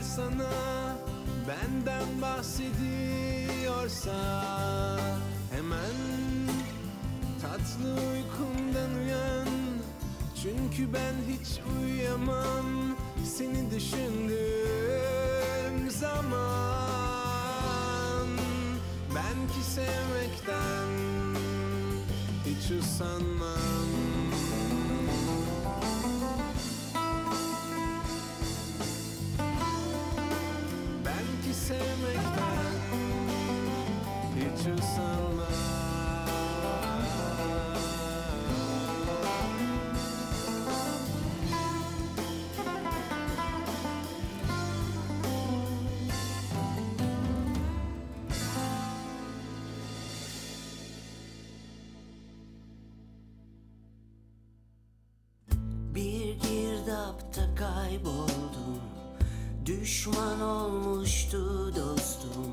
düşler sana benden bahsediyorsa Hemen tatlı uykumdan uyan. Çünkü ben hiç uyuyamam. Seni düşündüğüm zaman. Ben ki sevmekten hiç usanmam girdapta kayboldum. Düşman olmuştu dostum